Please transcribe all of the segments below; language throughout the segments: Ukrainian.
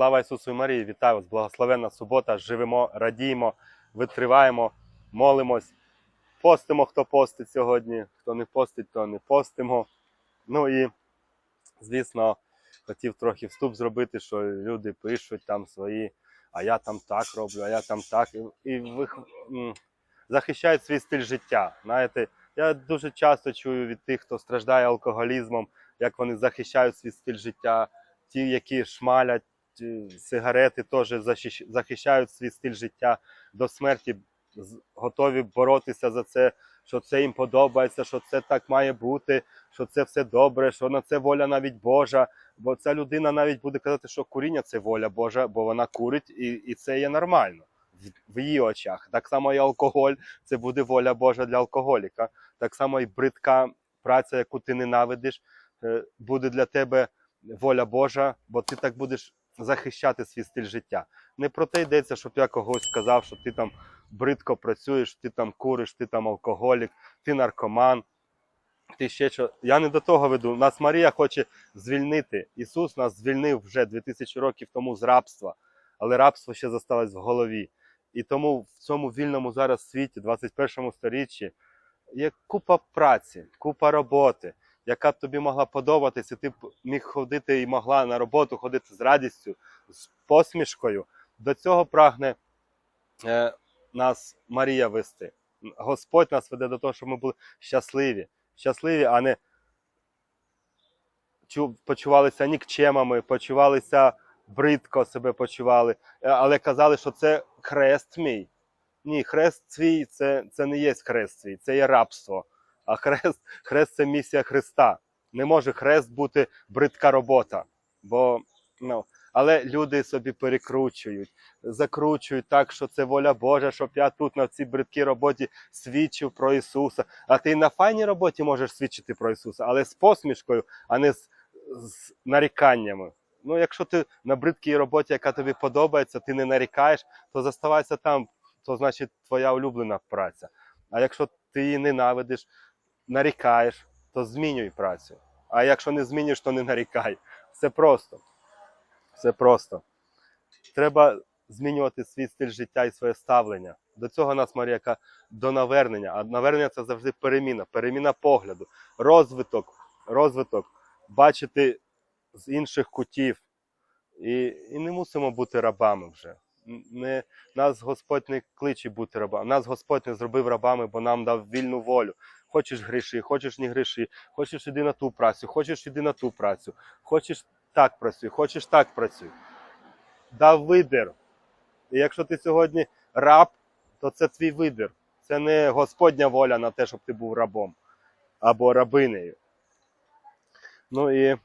Слава Ісусу і Марії! Вітаю вас! Благословенна субота! Живемо, радіємо, витриваємо, молимось, постимо, хто постить сьогодні, хто не постить, то не постимо. Ну і, звісно, хотів трохи вступ зробити, що люди пишуть там свої, а я там так роблю, а я там так. І, і вих... захищають свій стиль життя. Знаєте, я дуже часто чую від тих, хто страждає алкоголізмом, як вони захищають свій стиль життя. Ті, які шмалять сигарети, теж захищають свій стиль життя до смерті, готові боротися за це, що це їм подобається, що це так має бути, що це все добре, що на це воля навіть Божа. Бо ця людина навіть буде казати, що куріння це воля Божа, бо вона курить, і, і це є нормально в, в її очах. Так само і алкоголь це буде воля Божа для алкоголіка. Так само і бридка праця, яку ти ненавидиш, е, буде для тебе воля Божа, бо ти так будеш захищати свій стиль життя. Не про те йдеться, щоб я когось сказав, що ти там бридко працюєш, ти там куриш, ти там алкоголік, ти наркоман. Ти ще що. Я не до того веду. Нас Марія хоче звільнити. Ісус нас звільнив вже 2000 років тому з рабства, але рабство ще зосталось в голові. І тому в цьому вільному зараз світі, 21 сторіччі, є купа праці, купа роботи, яка б тобі могла подобатися. Ти б міг ходити і могла на роботу ходити з радістю, з посмішкою. До цього прагне е, нас Марія вести. Господь нас веде до того, щоб ми були щасливі. Щасливі, а не чу- почувалися нікчемами, почувалися бридко себе почували, е, але казали, що це хрест мій. Ні, хрест свій це, це не є хрест свій, це є рабство. А хрест, хрест це місія Христа. Не може хрест бути бридка робота. Бо, ну, але люди собі перекручують, закручують так, що це воля Божа, щоб я тут на цій бридкій роботі свідчив про Ісуса. А ти на файній роботі можеш свідчити про Ісуса, але з посмішкою, а не з, з наріканнями. Ну, якщо ти на бридкій роботі, яка тобі подобається, ти не нарікаєш, то заставайся там, то значить твоя улюблена праця. А якщо ти її ненавидиш, нарікаєш, то змінюй працю. А якщо не змінюєш, то не нарікай. Все просто. Все просто. Треба змінювати свій стиль життя і своє ставлення. До цього нас Марія до навернення. А навернення це завжди переміна, переміна погляду, розвиток, розвиток, бачити з інших кутів. І, і не мусимо бути рабами вже. Не, нас Господь не кличе бути рабами. Нас Господь не зробив рабами, бо нам дав вільну волю. Хочеш гріши, хочеш не гріши, хочеш іди на ту працю, хочеш іди на ту працю, хочеш так працюй, хочеш так працюй. Дав вибір. І якщо ти сьогодні раб, то це твій вибір. Це не Господня воля на те, щоб ти був рабом або рабинею. Ну і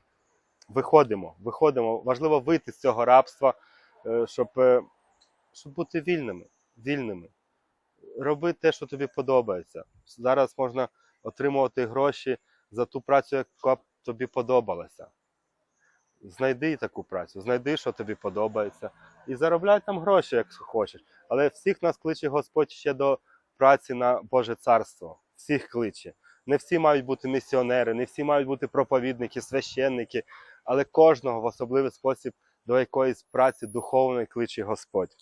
виходимо, виходимо. Важливо вийти з цього рабства, е, щоб, е, щоб бути вільними. вільними. Роби те, що тобі подобається. Зараз можна отримувати гроші за ту працю, яка б тобі подобалася. Знайди таку працю, знайди, що тобі подобається, і заробляй там гроші, як хочеш. Але всіх нас кличе Господь ще до праці на Боже царство. Всіх кличе. Не всі мають бути місіонери, не всі мають бути проповідники, священники, але кожного в особливий спосіб до якоїсь праці духовної кличе Господь.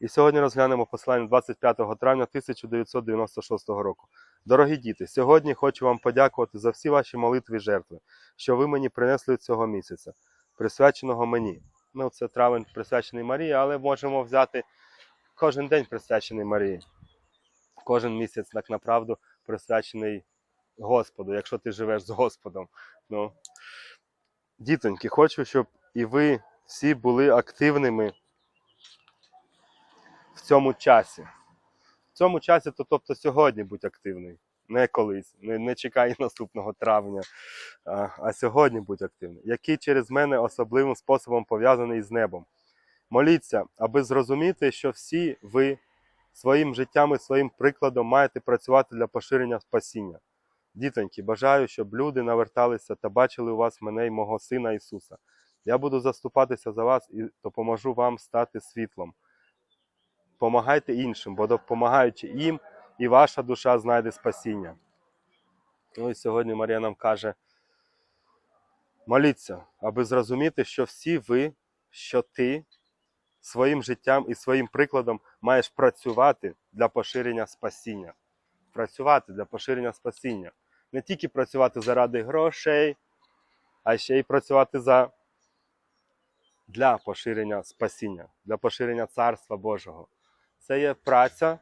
І сьогодні розглянемо послання 25 травня 1996 року. Дорогі діти, сьогодні хочу вам подякувати за всі ваші молитви і жертви, що ви мені принесли цього місяця, присвяченого мені. Ну, це травень присвячений Марії, але можемо взяти кожен день присвячений Марії. Кожен місяць, так направду, присвячений Господу, якщо ти живеш з Господом. Ну, дітоньки, хочу, щоб і ви всі були активними цьому часі. В цьому часі, то тобто сьогодні будь активний, не колись, не, не чекай наступного травня, а, а сьогодні будь активний, який через мене особливим способом пов'язаний з небом. Моліться, аби зрозуміти, що всі ви своїм життям і своїм прикладом маєте працювати для поширення спасіння. Дітоньки, бажаю, щоб люди наверталися та бачили у вас мене і мого Сина Ісуса. Я буду заступатися за вас і допоможу вам стати світлом. Помагайте іншим, бо допомагаючи їм, і ваша душа знайде спасіння. Ну і сьогодні Марія нам каже: моліться, аби зрозуміти, що всі ви що ти своїм життям і своїм прикладом маєш працювати для поширення спасіння. Працювати для поширення спасіння. Не тільки працювати заради грошей, а ще й працювати за, для поширення спасіння, для поширення Царства Божого. Це є праця,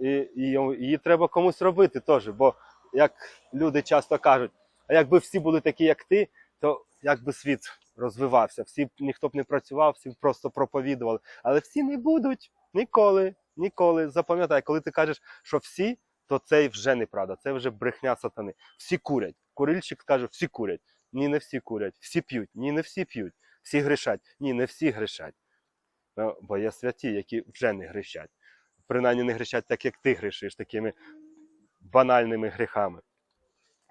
і, і її треба комусь робити теж. Бо як люди часто кажуть, а якби всі були такі, як ти, то як би світ розвивався, всі ніхто б не працював, всі б просто проповідували. Але всі не будуть ніколи, ніколи. Запам'ятай, коли ти кажеш, що всі, то це вже неправда, це вже брехня сатани. Всі курять. Курильщик каже, всі курять. Ні, не всі курять, всі п'ють, ні, не всі п'ють, всі грішать, ні, не всі грішать. Бо є святі, які вже не грішать. Принаймні не грішать так, як ти грішиш, такими банальними гріхами.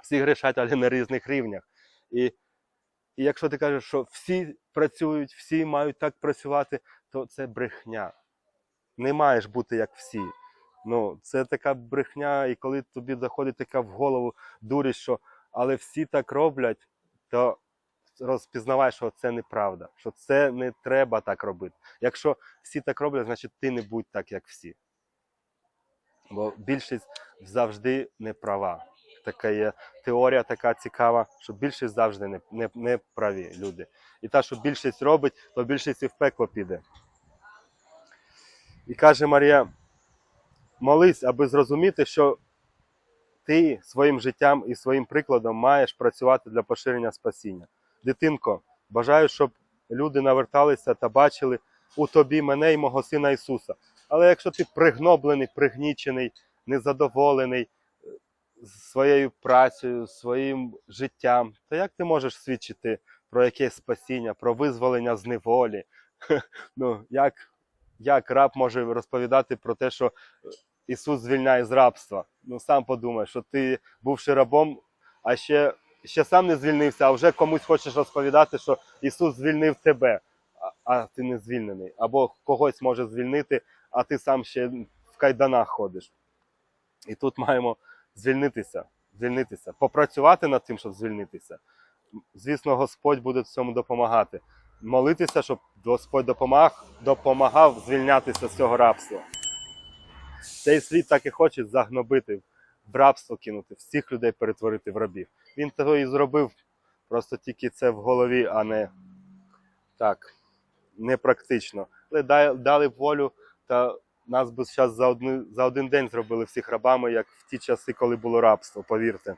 Всі грішать, але на різних рівнях. І, і якщо ти кажеш, що всі працюють, всі мають так працювати, то це брехня. Не маєш бути як всі. Ну, це така брехня, і коли тобі заходить така в голову дурість, що але всі так роблять, то розпізнавай, що це неправда, що це не треба так робити. Якщо всі так роблять, значить ти не будь так, як всі. Бо більшість завжди не права. Така є теорія така цікава, що більшість завжди не, не, не праві люди. І та, що більшість робить, то більшість і в пекло піде. І каже Марія: молись, аби зрозуміти, що ти своїм життям і своїм прикладом маєш працювати для поширення спасіння. Дитинко, бажаю, щоб люди наверталися та бачили у тобі мене і мого сина Ісуса. Але якщо ти пригноблений, пригнічений, незадоволений е, своєю працею, своїм життям, то як ти можеш свідчити про якесь спасіння, про визволення з неволі? Ну, як, як раб може розповідати про те, що Ісус звільняє з рабства? Ну сам подумай, що ти, бувши рабом, а ще, ще сам не звільнився, а вже комусь хочеш розповідати, що Ісус звільнив тебе, а, ти не звільнений. Або когось може звільнити, а ти сам ще в кайданах ходиш. І тут маємо звільнитися, звільнитися, попрацювати над тим, щоб звільнитися. Звісно, Господь буде в цьому допомагати. Молитися, щоб Господь допомаг, допомагав звільнятися з цього рабства. Цей світ так і хоче загнобити, в рабство кинути, всіх людей перетворити в рабів. Він того і зробив, просто тільки це в голові, а не так, не практично. Але дали б волю, та нас би зараз за, одну, за один день зробили всіх рабами, як в ті часи, коли було рабство, повірте.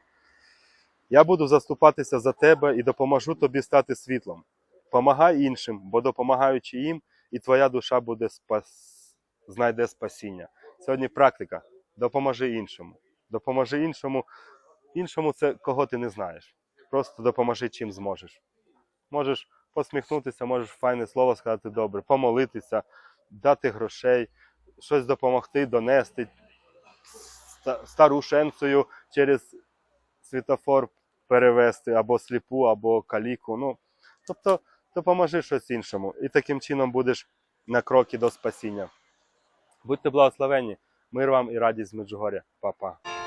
Я буду заступатися за тебе і допоможу тобі стати світлом. Помагай іншим, бо допомагаючи їм, і твоя душа буде спас... знайде спасіння. Сьогодні практика. Допоможи іншому. Допоможи іншому. Іншому це кого ти не знаєш. Просто допоможи чим зможеш. Можеш посміхнутися, можеш файне слово сказати добре, помолитися, дати грошей, щось допомогти, донести, ста- стару шенцею через світофор перевести, або сліпу, або каліку. Ну, тобто допоможи щось іншому. І таким чином будеш на кроки до спасіння. Будьте благословені, мир вам і радість з Меджугоря. Па-па.